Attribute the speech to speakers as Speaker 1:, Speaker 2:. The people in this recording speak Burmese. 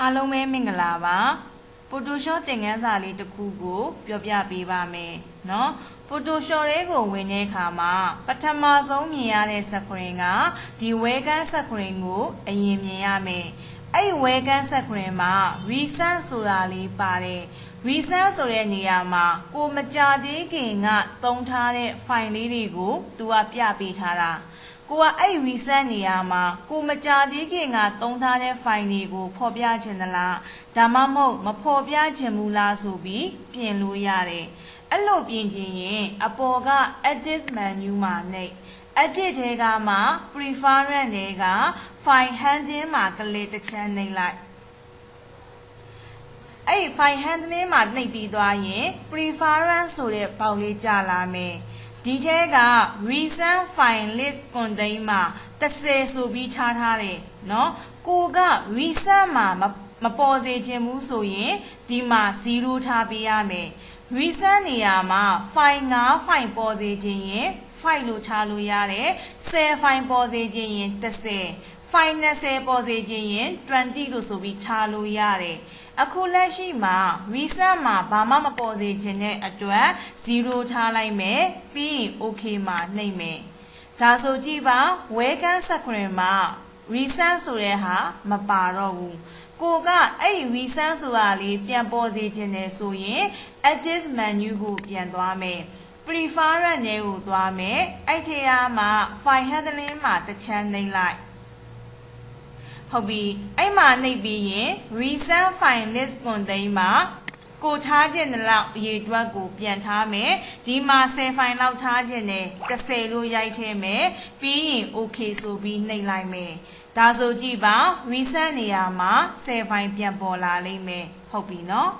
Speaker 1: အားလုံးပဲမင်္ဂလာပါ Photoshop သင်ခန်းစာလေးတစ်ခုကိုပြောပြပေးပါမယ်เนาะ Photoshop လေးကိုဝင်တဲ့အခါမှာပထမဆုံးမြင်ရတဲ့ screen ကဒီ welcome screen ကိုအရင်မြင်ရမယ်အဲ့ welcome screen မှာ recent ဆိုတာလေးပါတယ် recent ဆိုတဲ့နေရာမှာကိုမကြသေးခင်ကတုံးထားတဲ့ file လေးတွေကိုသူကပြပေးထားတာ ကိုကအဲ့ reset နေရာမှာကိုမကြသေးခင်ကတုံးထားတဲ့ file တွေကိုဖော်ပြခြင်းသလားဒါမှမဟုတ်မဖော်ပြခြင်းဘူးလားဆိုပြီးပြင်လို့ရတယ်အဲ့လိုပြင်ခြင်းရင်အပေါ်က edit menu မှာနှိပ် edit ထဲကမှ preference ထဲက file handling မှာကလေးတစ်ချမ်းနှိပ်လိုက်အဲ့ဒီ file handling မှာနှိပ်ပြီးသွားရင် preference ဆိုတဲ့ပေါက်လေးကြာလာမယ် ဒီထဲက recent file list contain မှာ30ဆိုပြီးထားထားတယ်เนาะကိုက recent မှာမမပေါ်စေခြင်းဘူးဆိုရင်ဒီမှာ0ထားပေးရမယ် recent နေရာမှာ file 9 file ပေါ်စေခြင်းရင် file လို့ထားလို့ရတယ်10 file ပေါ်စေခြင်းရင်30 file 20ပေါ်စေခြင်းရင်20လို့ဆိုပြီးထားလို့ရတယ်အခုလက်ရှိမှာ reset မှာဘာမှမပေါ်စေခြင်းတဲ့အတွက်0ထားလိုက်မယ်ပြီးရင် okay မှာနှိပ်မယ်ဒါဆိုကြည့်ပါ welcome screen မှာ reset ဆိုတဲ့ဟာမပါတော့ဘူးကိုကအဲ့ဒီ reset ဆိုတာလေးပြန်ပေါ်စေခြင်းတယ်ဆိုရင် edit menu ကိုပြန်သွားမယ် preference နဲ့ကိုသွားမယ်အဲ့ထဲကမှ file handling မှာတစ်ချမ်းနှိပ်လိုက်ဟုတ်ပြီအဲ့မှာနှိပ်ပြီးရင် recent file list contain မှာ ကိုထားခြင်းတဲ့လောက်အရေးအတွက်ကိုပြန်ထားမယ်ဒီမှာ10 file လောက်ထားခြင်းနဲ့30လို့ရိုက်ထဲမယ်ပြီးရင် okay ဆိုပြီးနှိပ်လိုက်မယ်ဒါဆိုကြည့်ပါ recent နေရာမှာ10 file ပြန်ပေါ်လာလိမ့်မယ်ဟုတ်ပြီနော်